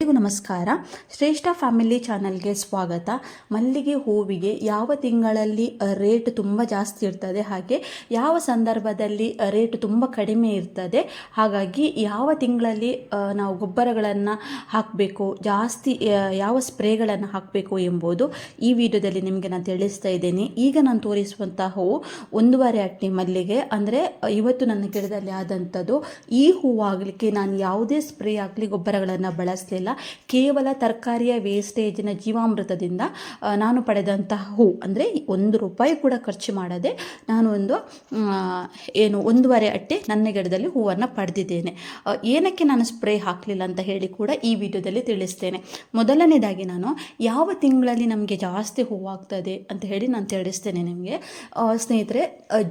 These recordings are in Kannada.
ಎಲ್ಲರಿಗೂ ನಮಸ್ಕಾರ. ಶ್ರೇಷ್ಠ ಫ್ಯಾಮಿಲಿ ಚಾನಲ್ಗೆ ಸ್ವಾಗತ. ಮಲ್ಲಿಗೆ ಹೂವಿಗೆ ಯಾವ ತಿಂಗಳಲ್ಲಿ ರೇಟ್ ತುಂಬ ಜಾಸ್ತಿ ಇರ್ತದೆ, ಹಾಗೆ ಯಾವ ಸಂದರ್ಭದಲ್ಲಿ ರೇಟ್ ತುಂಬ ಕಡಿಮೆ ಇರ್ತದೆ, ಹಾಗಾಗಿ ಯಾವ ತಿಂಗಳಲ್ಲಿ ನಾವು ಗೊಬ್ಬರಗಳನ್ನು ಹಾಕಬೇಕು, ಜಾಸ್ತಿ ಯಾವ ಸ್ಪ್ರೇಗಳನ್ನು ಹಾಕಬೇಕು ಎಂಬುದು ಈ ವಿಡಿಯೋದಲ್ಲಿ ನಿಮಗೆ ನಾನು ತಿಳಿಸ್ತಾ ಇದ್ದೇನೆ. ಈಗ ನಾನು ತೋರಿಸುವಂತಹ ಹೂವು ಒಂದೂವರೆ ಅಟ್ಟಿ ಮಲ್ಲಿಗೆ. ಅಂದರೆ, ಇವತ್ತು ನನ್ನ ಗಿಡದಲ್ಲಿ ಆದಂಥದ್ದು ಈ ಹೂವಾಗಲಿಕ್ಕೆ ನಾನು ಯಾವುದೇ ಸ್ಪ್ರೇ ಆಗಲಿ ಗೊಬ್ಬರಗಳನ್ನು ಬಳಸಲಿಲ್ಲ. ಕೇವಲ ತರಕಾರಿಯ ವೇಸ್ಟೇಜಿನ ಜೀವಾಮೃತದಿಂದ ನಾನು ಪಡೆದಂತಹ ಹೂ, ಅಂದರೆ ಒಂದು ರೂಪಾಯಿ ಕೂಡ ಖರ್ಚು ಮಾಡದೆ ನಾನು ಒಂದು ಏನು ಒಂದೂವರೆ ಅಟ್ಟೆ ನನ್ನ ಗಿಡದಲ್ಲಿ ಹೂವನ್ನು ಪಡೆದಿದ್ದೇನೆ. ಏನಕ್ಕೆ ನಾನು ಸ್ಪ್ರೇ ಹಾಕಲಿಲ್ಲ ಅಂತ ಹೇಳಿ ಕೂಡ ಈ ವಿಡಿಯೋದಲ್ಲಿ ತಿಳಿಸ್ತೇನೆ. ಮೊದಲನೇದಾಗಿ ನಾನು, ಯಾವ ತಿಂಗಳಲ್ಲಿ ನಮಗೆ ಜಾಸ್ತಿ ಹೂವಾಗ್ತದೆ ಅಂತ ಹೇಳಿ ನಾನು ತಿಳಿಸ್ತೇನೆ ನಿಮಗೆ. ಸ್ನೇಹಿತರೆ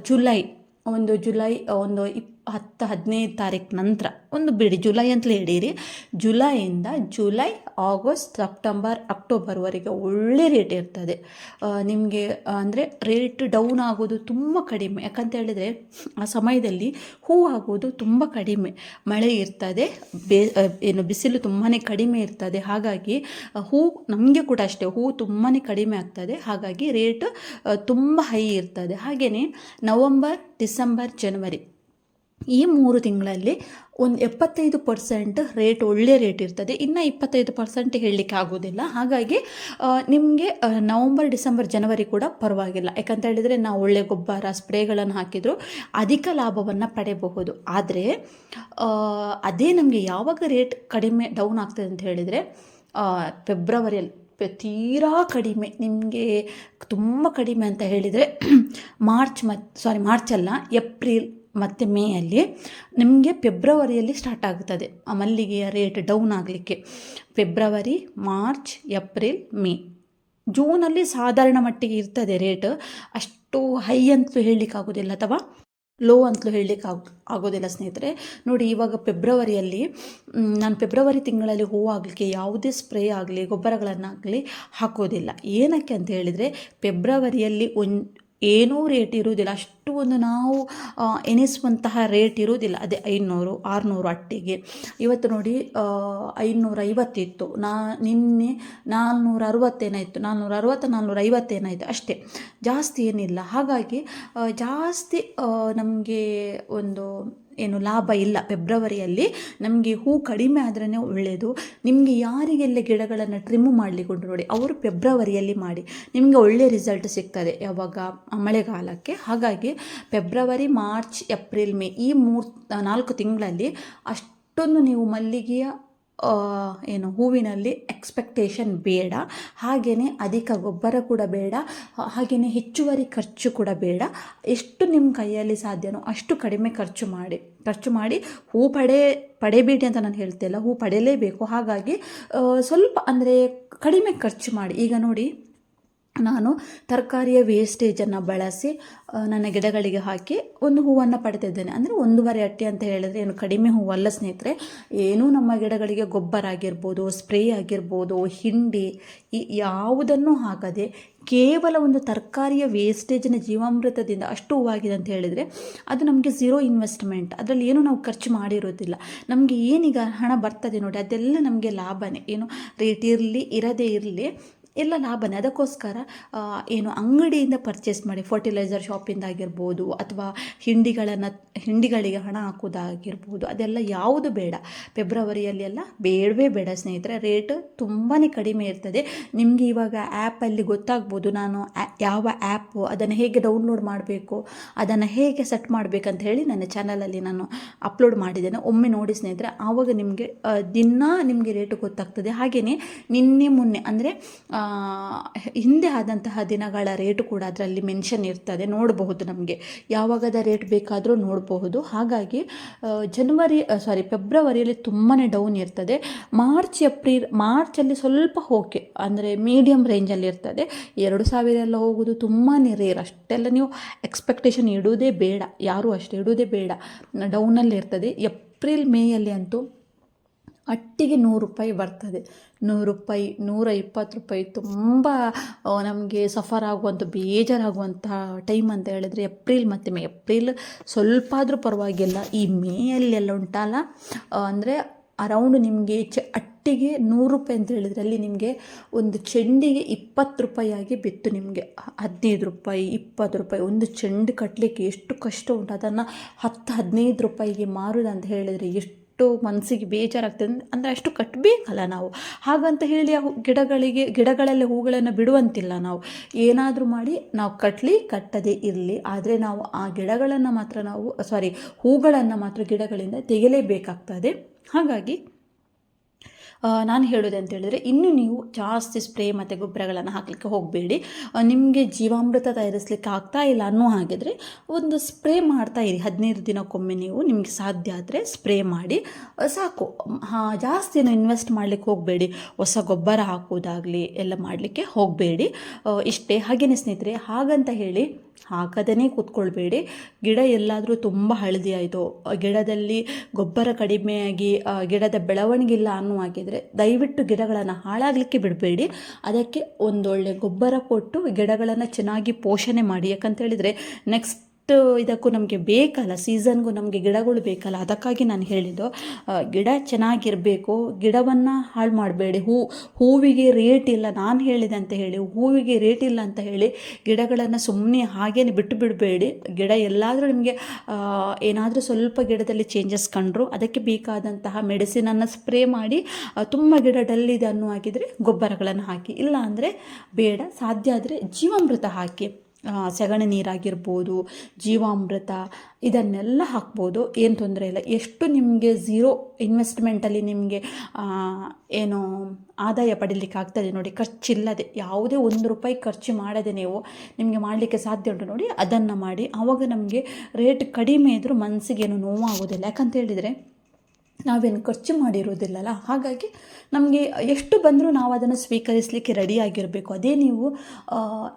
ಜುಲೈ, ಒಂದು ಜುಲೈ ಒಂದು ಇಪ್ ಹತ್ತು ಹದಿನೈದು ತಾರೀಕು ನಂತರ, ಒಂದು ಬಿಡಿ ಜುಲೈ ಅಂತಲೇ ಹಿಡೀರಿ ಜುಲೈಯಿಂದ ಜುಲೈ, ಆಗಸ್ಟ್, ಸೆಪ್ಟೆಂಬರ್, ಅಕ್ಟೋಬರ್ವರೆಗೆ ಒಳ್ಳೆ ರೇಟ್ ಇರ್ತದೆ. ನಿಮಗೆ, ಅಂದರೆ ರೇಟ್ ಡೌನ್ ಆಗೋದು ತುಂಬ ಕಡಿಮೆ. ಯಾಕಂತ ಹೇಳಿದರೆ, ಆ ಸಮಯದಲ್ಲಿ ಹೂ ಆಗೋದು ತುಂಬ ಕಡಿಮೆ. ಮಳೆ ಇರ್ತದೆ, ಬೇ ಏನು ಬಿಸಿಲು ತುಂಬಾ ಕಡಿಮೆ ಇರ್ತದೆ. ಹಾಗಾಗಿ ಹೂ ನಮಗೆ ಕೂಡ ಅಷ್ಟೇ, ಹೂ ತುಂಬಾ ಕಡಿಮೆ ಆಗ್ತದೆ. ಹಾಗಾಗಿ ರೇಟ್ ತುಂಬ ಹೈ ಇರ್ತದೆ. ಹಾಗೆಯೇ ನವಂಬರ್, ಡಿಸೆಂಬರ್, ಜನವರಿ ಈ ಮೂರು ತಿಂಗಳಲ್ಲಿ ಒಂದು ಎಪ್ಪತ್ತೈದು ಪರ್ಸೆಂಟ್ ರೇಟ್ ಒಳ್ಳೆ ರೇಟ್ ಇರ್ತದೆ. ಇನ್ನು ಇಪ್ಪತ್ತೈದು ಪರ್ಸೆಂಟ್ ಹೇಳಲಿಕ್ಕೆ ಆಗೋದಿಲ್ಲ. ಹಾಗಾಗಿ ನಿಮಗೆ ನವಂಬರ್, ಡಿಸೆಂಬರ್, ಜನವರಿ ಕೂಡ ಪರವಾಗಿಲ್ಲ. ಯಾಕಂತ ಹೇಳಿದರೆ ನಾವು ಒಳ್ಳೆ ಗೊಬ್ಬರ, ಸ್ಪ್ರೇಗಳನ್ನು ಹಾಕಿದರೂ ಅಧಿಕ ಲಾಭವನ್ನು ಪಡೆಯಬಹುದು. ಆದರೆ ಅದೇ ನಮಗೆ ಯಾವಾಗ ರೇಟ್ ಕಡಿಮೆ, ಡೌನ್ ಆಗ್ತದೆ ಅಂತ ಹೇಳಿದರೆ ಫೆಬ್ರವರಿಯಲ್ಲಿ ತೀರಾ ಕಡಿಮೆ. ನಿಮಗೆ ತುಂಬ ಕಡಿಮೆ ಅಂತ ಹೇಳಿದರೆ, ಮಾರ್ಚ್ ಮತ್ತು ಸಾರಿ ಮಾರ್ಚ್ ಅಲ್ಲ, ಏಪ್ರಿಲ್ ಮತ್ತು ಮೇಯಲ್ಲಿ ನಿಮಗೆ ಫೆಬ್ರವರಿಯಲ್ಲಿ ಸ್ಟಾರ್ಟ್ ಆಗುತ್ತದೆ. ಆ ಮಲ್ಲಿಗೆಯ ರೇಟ್ ಡೌನ್ ಆಗಲಿಕ್ಕೆ. February, March, April, May. ಜೂನಲ್ಲಿ ಸಾಧಾರಣ ಮಟ್ಟಿಗೆ ಇರ್ತದೆ ರೇಟ್ ಅಷ್ಟು ಹೈ ಅಂತಲೂ ಹೇಳಲಿಕ್ಕಾಗೋದಿಲ್ಲ ಅಥವಾ ಲೋ ಅಂತಲೂ ಹೇಳಲಿಕ್ಕೆ ಆಗ, ಆಗೋದಿಲ್ಲ ಸ್ನೇಹಿತರೆ. ನೋಡಿ, ಇವಾಗ ಫೆಬ್ರವರಿಯಲ್ಲಿ ನಾನು ಫೆಬ್ರವರಿ ತಿಂಗಳಲ್ಲಿ ಹೂವಾಗಲಿಕ್ಕೆ ಯಾವುದೇ ಸ್ಪ್ರೇ ಆಗಲಿ, ಗೊಬ್ಬರಗಳನ್ನಾಗಲಿ ಹಾಕೋದಿಲ್ಲ. ಏನಕ್ಕೆ ಅಂತ ಹೇಳಿದರೆ, ಫೆಬ್ರವರಿಯಲ್ಲಿ ಒಂದು ಏನೂ ರೇಟ್ ಇರುವುದಿಲ್ಲ. ಅಷ್ಟು ಒಂದು ನಾವು ಎನಿಸುವಂತಹ ರೇಟ್ ಇರುವುದಿಲ್ಲ. ಅದೇ ಐನೂರು, ಆರುನೂರು ಅಟ್ಟಿಗೆ. ಇವತ್ತು ನೋಡಿ ಐನೂರ ಐವತ್ತಿತ್ತು ನಾ, ನಿನ್ನೆ ನಾಲ್ನೂರ ಅರವತ್ತೇನಾಯಿತು ನಾಲ್ನೂರ ಅರವತ್ತು ನಾಲ್ನೂರ ಐವತ್ತೇನಾಯಿತು ಅಷ್ಟೇ. ಜಾಸ್ತಿ ಏನಿಲ್ಲ. ಹಾಗಾಗಿ ಜಾಸ್ತಿ ನಮಗೆ ಒಂದು ಏನು ಲಾಭ ಇಲ್ಲ ಫೆಬ್ರವರಿಯಲ್ಲಿ, ನಮಗೆ ಹೂ ಕಡಿಮೆ ಆದ್ರೇ ಒಳ್ಳೆಯದು ನಿಮಗೆ ಯಾರಿಗೆಲ್ಲ ಗಿಡಗಳನ್ನು ಟ್ರಿಮ್ ಮಾಡಲಿಕ್ಕೆ ಉಂಟು ನೋಡಿ, ಅವರು ಫೆಬ್ರವರಿಯಲ್ಲಿ ಮಾಡಿ. ನಿಮಗೆ ಒಳ್ಳೆಯ ರಿಸಲ್ಟ್ ಸಿಗ್ತದೆ ಯಾವಾಗ? ಮಳೆಗಾಲಕ್ಕೆ. ಹಾಗಾಗಿ ಫೆಬ್ರವರಿ, ಮಾರ್ಚ್, ಏಪ್ರಿಲ್, ಮೇ ಈ ಮೂರು ನಾಲ್ಕು ತಿಂಗಳಲ್ಲಿ ಅಷ್ಟೊಂದು ನೀವು ಮಲ್ಲಿಗೆಯ ಏನು, ಹೂವಿನಲ್ಲಿ ಎಕ್ಸ್ಪೆಕ್ಟೇಷನ್ ಬೇಡ. ಹಾಗೆಯೇ ಅಧಿಕ ಗೊಬ್ಬರ ಕೂಡ ಬೇಡ. ಹಾಗೆಯೇ ಹೆಚ್ಚುವರಿ ಖರ್ಚು ಕೂಡ ಬೇಡ. ಎಷ್ಟು ನಿಮ್ಮ ಕೈಯಲ್ಲಿ ಸಾಧ್ಯನೋ ಅಷ್ಟು ಕಡಿಮೆ ಖರ್ಚು ಮಾಡಿ ಖರ್ಚು ಮಾಡಿ ಹೂ ಪಡೆ ಪಡೆಯಬೇಡಿ ಅಂತ ನಾನು ಹೇಳ್ತಿಲ್ಲ. ಹೂ ಪಡೆಯಲೇಬೇಕು. ಹಾಗಾಗಿ ಸ್ವಲ್ಪ ಅಂದರೆ ಕಡಿಮೆ ಖರ್ಚು ಮಾಡಿ. ಈಗ ನೋಡಿ ನಾನು ತರಕಾರಿಯ ವೇಸ್ಟೇಜನ್ನು ಬಳಸಿ ನನ್ನ ಗಿಡಗಳಿಗೆ ಹಾಕಿ ಒಂದು ಹೂವನ್ನು ಪಡೆದಿದ್ದೇನೆ. ಅಂದರೆ ಒಂದೂವರೆ ಅಟ್ಟಿ ಅಂತ ಹೇಳಿದ್ರೆ ಏನು ಕಡಿಮೆ ಹೂವಲ್ಲ ಸ್ನೇಹಿತರೆ, ಏನೂ ನಮ್ಮ ಗಿಡಗಳಿಗೆ ಗೊಬ್ಬರ ಆಗಿರ್ಬೋದು ಸ್ಪ್ರೇ ಆಗಿರ್ಬೋದು, ಹಿಂಡಿ, ಈ ಯಾವುದನ್ನು ಹಾಕದೆ ಕೇವಲ ಒಂದು ತರಕಾರಿಯ ವೇಸ್ಟೇಜಿನ ಜೀವಾಮೃತದಿಂದ ಅಷ್ಟು ಹೂವಾಗಿದೆ ಅಂತ ಹೇಳಿದರೆ ಅದು ನಮಗೆ ಝೀರೋ ಇನ್ವೆಸ್ಟ್ಮೆಂಟ್ ಅದರಲ್ಲಿ ಏನು ನಾವು ಖರ್ಚು ಮಾಡಿರೋದಿಲ್ಲ. ನಮಗೆ ಏನೀಗ ಹಣ ಬರ್ತದೆ ನೋಡಿ, ಅದೆಲ್ಲ ನಮಗೆ ಲಾಭನೇ. ಏನು ರೇಟ್ ಇರಲಿ, ಇರದೇ ಇರಲಿ ಎಲ್ಲ ಲಾಭನೇ ಅದಕ್ಕೋಸ್ಕರ ಏನು ಅಂಗಡಿಯಿಂದ ಪರ್ಚೇಸ್ ಮಾಡಿ ಫರ್ಟಿಲೈಸರ್ ಶಾಪಿಂದ ಆಗಿರ್ಬೋದು ಅಥವಾ ಹಿಂಡಿಗಳನ್ನು, ಹಿಂಡಿಗಳಿಗೆ ಹಣ ಹಾಕೋದಾಗಿರ್ಬೋದು ಅದೆಲ್ಲ ಯಾವುದು ಬೇಡ. ಫೆಬ್ರವರಿಯಲ್ಲಿ ಎಲ್ಲ ಬೇಡವೇ ಬೇಡ ಸ್ನೇಹಿತರೆ. ರೇಟ್ ತುಂಬಾ ಕಡಿಮೆ ಇರ್ತದೆ. ನಿಮಗೆ ಇವಾಗ ಆ್ಯಪಲ್ಲಿ ಗೊತ್ತಾಗ್ಬೋದು ನಾನು ಯಾವ ಆ್ಯಪು ಅದನ್ನು ಹೇಗೆ ಡೌನ್ಲೋಡ್ ಮಾಡಬೇಕು, ಅದನ್ನು ಹೇಗೆ ಸೆಟ್ ಮಾಡಬೇಕಂತ ಹೇಳಿ ನನ್ನ ಚಾನಲಲ್ಲಿ ನಾನು ಅಪ್ಲೋಡ್ ಮಾಡಿದ್ದೇನೆ. ಒಮ್ಮೆ ನೋಡಿ ಸ್ನೇಹಿತರೆ, ಆವಾಗ ನಿಮಗೆ ದಿನ ನಿಮಗೆ ರೇಟ್ ಗೊತ್ತಾಗ್ತದೆ. ಹಾಗೆಯೇ ನಿನ್ನೆ, ಮೊನ್ನೆ, ಅಂದರೆ ಹಿಂದೆ ಆದಂತಹ ದಿನಗಳ ರೇಟ್ ಕೂಡ ಅದರಲ್ಲಿ ಮೆನ್ಷನ್ ಇರ್ತದೆ. ನೋಡಬಹುದು ನಮಗೆ. ಯಾವಾಗದ ರೇಟ್ ಬೇಕಾದರೂ ನೋಡಬಹುದು. ಹಾಗಾಗಿ ಜನವರಿ ಸಾರಿ ಫೆಬ್ರವರಿಯಲ್ಲಿ ತುಂಬಾ ಡೌನ್ ಇರ್ತದೆ. ಮಾರ್ಚ್ ಏಪ್ರಿಲ್ ಮಾರ್ಚಲ್ಲಿ ಸ್ವಲ್ಪ ಓಕೆ ಅಂದರೆ ಮೀಡಿಯಮ್ ರೇಂಜಲ್ಲಿ ಇರ್ತದೆ. ಎರಡು ಸಾವಿರ ಎಲ್ಲ ಹೋಗೋದು ತುಂಬಾ ರೇರ್ ಅಷ್ಟೆಲ್ಲ ನೀವು ಎಕ್ಸ್ಪೆಕ್ಟೇಷನ್ ಇಡುವುದೇ ಬೇಡ. ಯಾರೂ ಅಷ್ಟೇ ಇಡುವುದೇ ಬೇಡ. ಡೌನಲ್ಲಿ ಇರ್ತದೆ. ಏಪ್ರಿಲ್ ಮೇಯಲ್ಲಿ ಅಂತೂ ಅಟ್ಟಿಗೆ ನೂರು ರೂಪಾಯಿ ಬರ್ತದೆ. ನೂರು ರೂಪಾಯಿ, ನೂರ ಇಪ್ಪತ್ತು ರೂಪಾಯಿ ತುಂಬ ನಮಗೆ ಸಫರ್ ಆಗುವಂಥ ಬೇಜಾರಾಗುವಂಥ ಟೈಮ್ ಅಂತ ಹೇಳಿದರೆ ಏಪ್ರಿಲ್ ಮತ್ತು ಮೇ, ಏಪ್ರಿಲ್ ಸ್ವಲ್ಪ ಆದರೂ ಪರವಾಗಿಲ್ಲ. ಈ ಮೇಯಲ್ಲೆಲ್ಲ ಉಂಟಲ್ಲ ಅಂದರೆ ಅರೌಂಡ್ ನಿಮಗೆ ಚ, ಅಟ್ಟಿಗೆ ನೂರು ರೂಪಾಯಿ ಅಂತ ಹೇಳಿದ್ರೆ ಅಲ್ಲಿ ನಿಮಗೆ ಒಂದು ಚೆಂಡಿಗೆ ಇಪ್ಪತ್ತು ರೂಪಾಯಿಯಾಗಿ ಬಿತ್ತು ನಿಮಗೆ. ಹದಿನೈದು ರೂಪಾಯಿ, ಇಪ್ಪತ್ತು ರೂಪಾಯಿ, ಒಂದು ಚೆಂಡು ಕಟ್ಟಲಿಕ್ಕೆ ಎಷ್ಟು ಕಷ್ಟ ಉಂಟು. ಅದನ್ನು ಹತ್ತು, ಹದಿನೈದು ರೂಪಾಯಿಗೆ ಮಾರುದಂತ ಹೇಳಿದರೆ ಎಷ್ಟು ಮನಸ್ಸಿಗೆ ಬೇಜಾರಾಗ್ತದೆ ಅಂದರೆ ಅಷ್ಟು ಕಟ್ಟಬೇಕಲ್ಲ ನಾವು. ಹಾಗಂತ ಹೇಳಿ ಆ ಗಿಡಗಳಿಗೆ, ಗಿಡಗಳಲ್ಲಿ ಹೂಗಳನ್ನು ಬಿಡುವಂತಿಲ್ಲ ನಾವು. ಏನಾದರೂ ಮಾಡಿ ನಾವು ಕಟ್ಟಲಿ ಕಟ್ಟದೇ ಇರಲಿ. ಆದರೆ ನಾವು ಆ ಗಿಡಗಳನ್ನು ಮಾತ್ರ ನಾವು ಸಾರಿ ಹೂಗಳನ್ನು ಮಾತ್ರ ಗಿಡಗಳಿಂದ ತೆಗೆಯಲೇಬೇಕಾಗ್ತದೆ. ಹಾಗಾಗಿ ನಾನು ಹೇಳೋದು ಅಂತ ಹೇಳಿದರೆ ಇನ್ನು ನೀವು ಜಾಸ್ತಿ ಸ್ಪ್ರೇ ಮತ್ತು ಗೊಬ್ಬರಗಳನ್ನು ಹಾಕಲಿಕ್ಕೆ ಹೋಗಬೇಡಿ. ನಿಮಗೆ ಜೀವಾಮೃತ ತಯಾರಿಸಲಿಕ್ಕೆ ಆಗ್ತಾ ಇಲ್ಲ ಅನ್ನೋ ಹಾಗಿದ್ರೆ ಒಂದು ಸ್ಪ್ರೇ ಮಾಡ್ತಾ ಇರಿ. ಹದಿನೈದು ದಿನಕ್ಕೊಮ್ಮೆ ನೀವು ನಿಮಗೆ ಸಾಧ್ಯ ಆದರೆ ಸ್ಪ್ರೇ ಮಾಡಿ. ಸಾಕು. ಜಾಸ್ತಿ ಇನ್ವೆಸ್ಟ್ ಮಾಡಲಿಕ್ಕೆ ಹೋಗಬೇಡಿ. ಹೊಸ ಗೊಬ್ಬರ ಹಾಕುವುದಾಗಲಿ ಎಲ್ಲ ಮಾಡಲಿಕ್ಕೆ ಹೋಗಬೇಡಿ. ಇಷ್ಟೇ. ಹಾಗೇನೆ ಸ್ನೇಹಿತರೆ, ಹಾಗಂತ ಹೇಳಿ ಹಾಕದೇ ಕೂತ್ಕೊಳ್ಬೇಡಿ. ಗಿಡ ಎಲ್ಲಾದರೂ ತುಂಬ ಹಳದಿ ಆಯಿತು. ಗಿಡದಲ್ಲಿ ಗೊಬ್ಬರ ಕಡಿಮೆಯಾಗಿ ಗಿಡದ ಬೆಳವಣಿಗೆ ಇಲ್ಲ ಅನ್ನೋ ಹಾಕಿದರೆ ದಯವಿಟ್ಟು ಗಿಡಗಳನ್ನು ಹಾಳಾಗಲಿಕ್ಕೆ ಬಿಡಬೇಡಿ. ಅದಕ್ಕೆ ಒಂದೊಳ್ಳೆ ಗೊಬ್ಬರ ಕೊಟ್ಟು ಗಿಡಗಳನ್ನು ಚೆನ್ನಾಗಿ ಪೋಷಣೆ ಮಾಡಿ. ಯಾಕಂತ ಹೇಳಿದರೆ ನೆಕ್ಸ್ಟ್ ಇದಕ್ಕೂ ನಮಗೆ ಬೇಕಲ್ಲ, ಸೀಸನ್ಗೂ ನಮಗೆ ಗಿಡಗಳು ಬೇಕಲ್ಲ. ಅದಕ್ಕಾಗಿ ನಾನು ಹೇಳಿದ್ದು ಗಿಡ ಚೆನ್ನಾಗಿರಬೇಕು, ಗಿಡವನ್ನು ಹಾಳು ಮಾಡಬೇಡಿ. ಹೂ, ಹೂವಿಗೆ ರೇಟ್ ಇಲ್ಲ. ನಾನು ಹೇಳಿದೆ ಅಂತ ಹೇಳಿ, ಹೂವಿಗೆ ರೇಟ್ ಇಲ್ಲ ಅಂತ ಹೇಳಿ ಗಿಡಗಳನ್ನು ಸುಮ್ಮನೆ ಹಾಗೇನೆ ಬಿಟ್ಟು ಬಿಡಬೇಡಿ. ಗಿಡ ಎಲ್ಲಾದರೂ ನಿಮಗೆ ಏನಾದರೂ ಸ್ವಲ್ಪ ಗಿಡದಲ್ಲಿ ಚೇಂಜಸ್ ಕಂಡ್ರು ಅದಕ್ಕೆ ಬೇಕಾದಂತಹ ಮೆಡಿಸಿನನ್ನು ಸ್ಪ್ರೇ ಮಾಡಿ ತುಂಬ ಗಿಡ ಡಲ್ಲಿದೆ ಅನ್ನೋ ಹಾಕಿದರೆ ಗೊಬ್ಬರಗಳನ್ನು ಹಾಕಿ. ಇಲ್ಲ ಅಂದರೆ ಬೇಡ, ಸಾಧ್ಯ ಆದರೆ ಜೀವಾಮೃತ ಹಾಕಿ. ಸಗಣಿ ನೀರಾಗಿರ್ಬೋದು, ಜೀವಾಮೃತ ಇದನ್ನೆಲ್ಲ ಹಾಕ್ಬೋದು. ಏನು ತೊಂದರೆ ಇಲ್ಲ. ಎಷ್ಟು ನಿಮಗೆ ಝೀರೋ ಇನ್ವೆಸ್ಟ್ಮೆಂಟಲ್ಲಿ ನಿಮಗೆ ಏನು ಆದಾಯ ಪಡೀಲಿಕ್ಕೆ ಆಗ್ತದೆ ನೋಡಿ. ಖರ್ಚಿಲ್ಲದೆ ಯಾವುದೇ ಒಂದು ರೂಪಾಯಿ ಖರ್ಚು ಮಾಡದೆ ನೀವು ನಿಮಗೆ ಮಾಡಲಿಕ್ಕೆ ಸಾಧ್ಯ ಉಂಟು ನೋಡಿ. ಅದನ್ನು ಮಾಡಿ ಆವಾಗ ನಮಗೆ ರೇಟ್ ಕಡಿಮೆ ಇದ್ದರೂ ಮನಸ್ಸಿಗೇನು ನೋವಾಗೋದಿಲ್ಲ. ಯಾಕಂತ ಹೇಳಿದರೆ ನಾವೇನು ಖರ್ಚು ಮಾಡಿರೋದಿಲ್ಲಲ್ಲ? ಹಾಗಾಗಿ ನಮಗೆ ಎಷ್ಟು ಬಂದರೂ ನಾವು ಅದನ್ನು ಸ್ವೀಕರಿಸಲಿಕ್ಕೆ ರೆಡಿಯಾಗಿರಬೇಕು ಅದೇ ನೀವು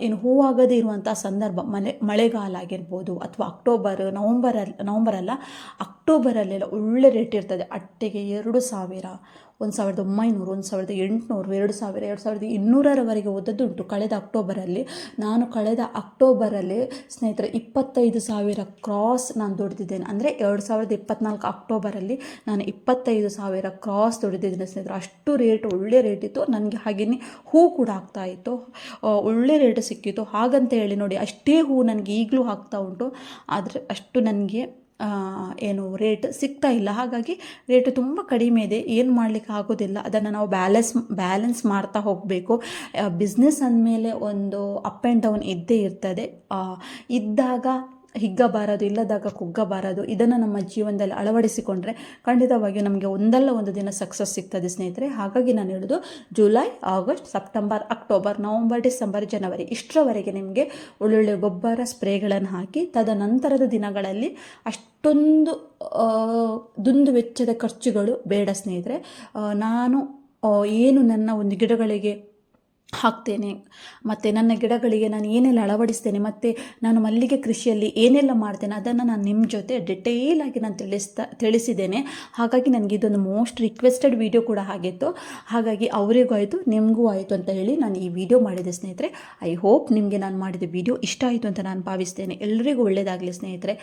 ಏನು ಹೂವಾಗದೇ ಇರುವಂಥ ಸಂದರ್ಭ, ಮಳೆ, ಮಳೆಗಾಲ ಆಗಿರ್ಬೋದು ಅಥವಾ ಅಕ್ಟೋಬರ್ ನವಂಬರಲ್ಲಿ ನವಂಬರಲ್ಲ, ಅಕ್ಟೋಬರಲ್ಲೆಲ್ಲ ಒಳ್ಳೆ ರೇಟ್ ಇರ್ತದೆ. ಅಟ್ಟೆಗೆ ಎರಡು ಸಾವಿರ ಒಂದು ಸಾವಿರದ ಒಂಬೈನೂರು, ಒಂದು ಸಾವಿರದ ಎಂಟುನೂರು, ಎರಡು ಸಾವಿರ, ಎರಡು ಸಾವಿರದ ಇನ್ನೂರರವರೆಗೆ ಓದದ್ದುಂಟು ಕಳೆದ ಅಕ್ಟೋಬರಲ್ಲಿ. ನಾನು ಕಳೆದ ಅಕ್ಟೋಬರಲ್ಲಿ ಸ್ನೇಹಿತರೆ ಇಪ್ಪತ್ತೈದು ಸಾವಿರ ಕ್ರಾಸ್ ನಾನು ದುಡಿದಿದ್ದೇನೆ. ಅಂದರೆ ಎರಡು ಸಾವಿರದ ಇಪ್ಪತ್ನಾಲ್ಕು ಅಕ್ಟೋಬರಲ್ಲಿ ನಾನು ಇಪ್ಪತ್ತೈದು ಸಾವಿರ ಕ್ರಾಸ್ ದುಡಿದಿದ್ದೇನೆ ಸ್ನೇಹಿತರೆ. ಅಷ್ಟು ರೇಟ್ ಒಳ್ಳೆ ರೇಟ್ ಇತ್ತು. ನನಗೆ ಹಾಗೆಯೇ ಹೂ ಕೂಡ ಆಗ್ತಾ ಇತ್ತು. ಒಳ್ಳೆ ರೇಟ್ ಸಿಕ್ಕಿತ್ತು. ಹಾಗಂತ ಹೇಳಿ ನೋಡಿ, ಅಷ್ಟೇ ಹೂ ನನಗೆ ಈಗಲೂ ಆಗ್ತಾ ಉಂಟು. ಆದರೆ ಅಷ್ಟು ನನಗೆ ಏನು ರೇಟ್ ಸಿಗ್ತಾ ಇಲ್ಲ. ಹಾಗಾಗಿ ರೇಟ್ ತುಂಬ ಕಡಿಮೆ ಇದೆ. ಏನು ಮಾಡಲಿಕ್ಕೆ ಆಗೋದಿಲ್ಲ. ಅದನ್ನು ನಾವು ಬ್ಯಾಲೆನ್ಸ್ ಬ್ಯಾಲೆನ್ಸ್ ಮಾಡ್ತಾ ಹೋಗಬೇಕು. ಬಿಸ್ನೆಸ್ ಅಂದಮೇಲೆ ಒಂದು ಅಪ್ ಆ್ಯಂಡ್ ಡೌನ್ ಇದ್ದೇ ಇರ್ತದೆ. ಇದ್ದಾಗ ಹಿಗ್ಗಬಾರದು, ಇಲ್ಲದಾಗ ಕುಗ್ಗಬಾರದು, ಇದನ್ನು ನಮ್ಮ ಜೀವನದಲ್ಲಿ ಅಳವಡಿಸಿಕೊಂಡ್ರೆ ಖಂಡಿತವಾಗಿಯೂ ನಮಗೆ ಒಂದಲ್ಲ ಒಂದು ದಿನ ಸಕ್ಸಸ್ ಸಿಗ್ತದೆ ಸ್ನೇಹಿತರೆ. ಹಾಗಾಗಿ ನಾನು ಹೇಳೋದು, July, August, September, October, November, December, ಜನವರಿ ಇಷ್ಟರವರೆಗೆ ನಿಮಗೆ ಒಳ್ಳೊಳ್ಳೆ ಗೊಬ್ಬರ ಸ್ಪ್ರೇಗಳನ್ನು ಹಾಕಿ, ತದನಂತರದ ದಿನಗಳಲ್ಲಿ ಅಷ್ಟೊಂದು ದುಂದು ವೆಚ್ಚದ ಖರ್ಚುಗಳು ಬೇಡ ಸ್ನೇಹಿತರೆ. ನಾನು ಏನು ನನ್ನ ಒಂದು ಗಿಡಗಳಿಗೆ ಹಾಕ್ತೇನೆ. ಮತ್ತು ನನ್ನ ಗಿಡಗಳಿಗೆ ನಾನು ಏನೆಲ್ಲ ಅಳವಡಿಸ್ತೇನೆ, ಮತ್ತು ನಾನು ಮಲ್ಲಿಗೆ ಕೃಷಿಯಲ್ಲಿ ಏನೆಲ್ಲ ಮಾಡ್ತೇನೆ, ಅದನ್ನು ನಾನು ನಿಮ್ಮ ಜೊತೆ ಡಿಟೇಲ್ ಆಗಿ ನಾನು ತಿಳಿಸ್ತಾ, ತಿಳಿಸಿದ್ದೇನೆ. ಹಾಗಾಗಿ ನನಗೆ ಇದೊಂದು ಮೋಸ್ಟ್ ರಿಕ್ವೆಸ್ಟೆಡ್ ವಿಡಿಯೋ ಕೂಡ ಆಗಿತ್ತು. ಹಾಗಾಗಿ ಅವರಿಗೂ ಆಯಿತು, ನಿಮಗೂ ಆಯಿತು ಅಂತ ಹೇಳಿ ನಾನು ಈ ವಿಡಿಯೋ ಮಾಡಿದೆ ಸ್ನೇಹಿತರೆ. ಐ ಹೋಪ್ ನಿಮಗೆ ನಾನು ಮಾಡಿದ ವಿಡಿಯೋ ಇಷ್ಟ ಆಯಿತು ಅಂತ ನಾನು ಭಾವಿಸ್ತೇನೆ. ಎಲ್ಲರಿಗೂ ಒಳ್ಳೆಯದಾಗಲಿ ಸ್ನೇಹಿತರೆ.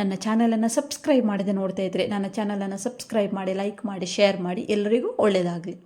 ನನ್ನ ಚಾನಲನ್ನು ಸಬ್ಸ್ಕ್ರೈಬ್ ಮಾಡಿದೆ ನೋಡ್ತಾ ಇದ್ದರೆ ನನ್ನ ಚಾನಲನ್ನು ಸಬ್ಸ್ಕ್ರೈಬ್ ಮಾಡಿ ಲೈಕ್ ಮಾಡಿ ಶೇರ್ ಮಾಡಿ ಎಲ್ಲರಿಗೂ ಒಳ್ಳೆಯದಾಗಲಿ